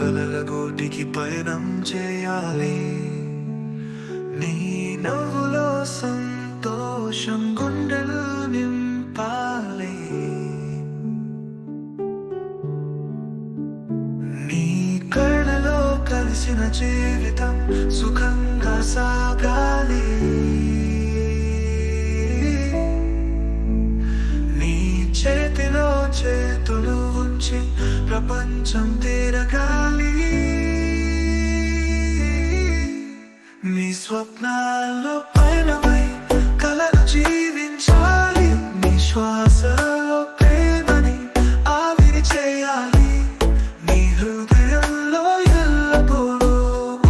కలల గోటికి పయనం చేయాలి. నీ నవ్వులో సంతోషం గుండెలు నింపాలి. నీ కళ్ళలో కలిసిన జీవితం సుఖంగా సాగాలి. నీ చేతిలో చేతులు ఉంచి ప్రపంచం తిరగాలి నీ స్వప్నాల్లో పైనపై కలలు జీవించాలి. నీ శ్వాసలో ప్రేమని ఆవిరి చేయాలి. నీ హృదయంలో ఎల్లప్పుడూ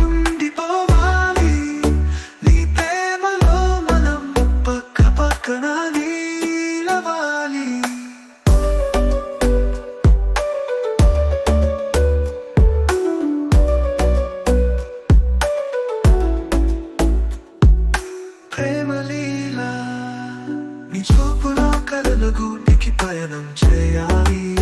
ఉండిపోవాలి. నీ ప్రేమలో మనం పక్క పక్కన కలల గూటికి పయనం చేయాలి.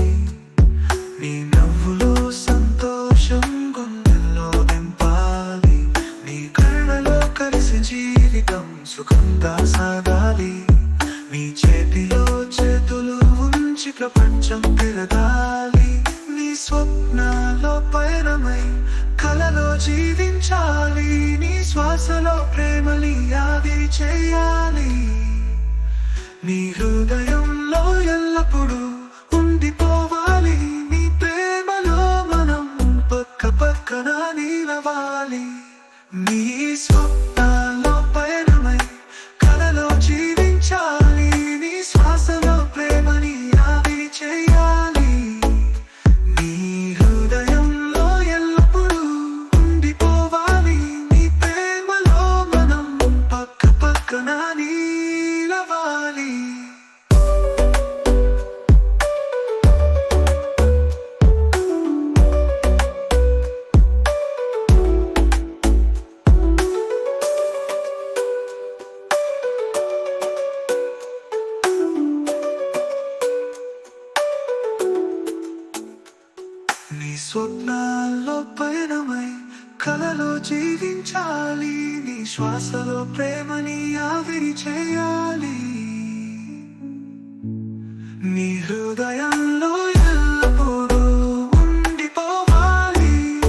నీ నవ్వులో సంతోషం గుండెల్లో నింపాలి నీ కళ్ళలో కలిసి జీవితం సుఖంగా సాగాలి. నీ చేతిలో చేతులు ఉంచి ప్రపంచం తిరగాలి. నీ స్వప్నాలో పయనమై కలలో జీవించాలి. నీ శ్వాసలో ప్రేమలి ఆవిరి చేయాలి. నీ హృదయంలో ఎల్లప్పుడూ ఉండిపోవాలి. నీ ప్రేమలో మనం పక్క పక్కన నిలవాలి. నీ స్వప్న స్వప్నాల్లో పయనమై కలలో జీవించాలి. నీ శ్వాసలో ప్రేమని ఆవిరి చేయాలి. నీ హృదయంలో ఎల్లప్పుడూ ఉండిపోవాలి.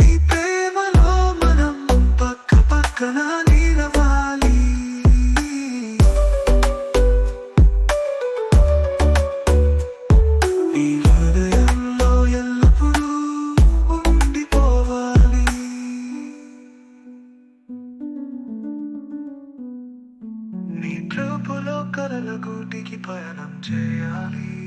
నీ ప్రేమలో మనం పక్క పక్కన నిలవాలి. కలల గూటికి పయనం చేయాలి.